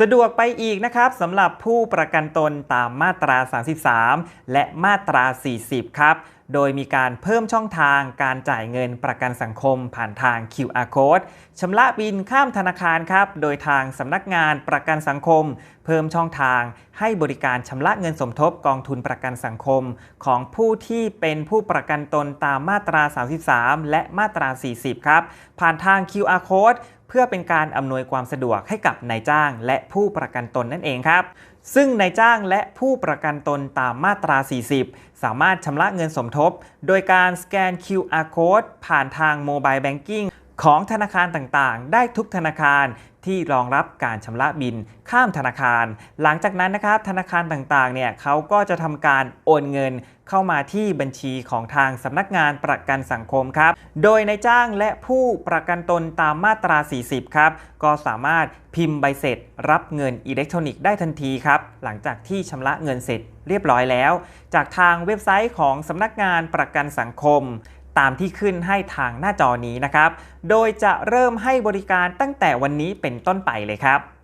สะดวกไปอีกนะครับสำหรับผู้ประกันตนตามมาตรา 33 และมาตรา 40 ครับ โดยมีการเพิ่มช่องทางการจ่ายเงินประกันสังคมผ่านทาง QR code ชำระบินข้ามธนาคารครับ โดยทางสำนักงานประกันสังคม เพิ่มช่องทางให้บริการชำระเงินสมทบกองทุนประกันสังคม ของผู้ที่เป็นผู้ประกันตนตามมาตรา 33 และมาตรา 40 ครับ ผ่านทาง QR code เพื่อเป็นการอำนวยความสะดวกให้กับนายจ้าง และผู้ประกันตนนั่นเองครับ ซึ่งนายจ้างและผู้ประกันตนตามมาตรา 40 สามารถชำระเงินสมทบ โดยการสแกน QR code ผ่านทางโมบายแบงกิ้ง ของธนาคารต่างๆ ได้ทุกธนาคารที่รองรับการชำระบินข้ามธนาคาร หลังจากนั้นนะครับธนาคารต่างๆ เนี่ยเขาก็จะทำการโอนเงินเข้ามาที่บัญชีของทางสำนักงานประกันสังคมครับ โดยนายจ้างและผู้ประกันตนตามมาตรา 40 ครับ ก็สามารถพิมพ์ใบเสร็จ รับเงินอิเล็กทรอนิกส์ได้ทันทีครับ หลังจากที่ชำระเงินเสร็จเรียบร้อยแล้ว จากทางเว็บไซต์ของสำนักงานประกันสังคม ตามที่ขึ้นให้ทางหน้าจอนี้นะครับ โดยจะเริ่มให้บริการตั้งแต่วันนี้เป็นต้นไปเลยครับ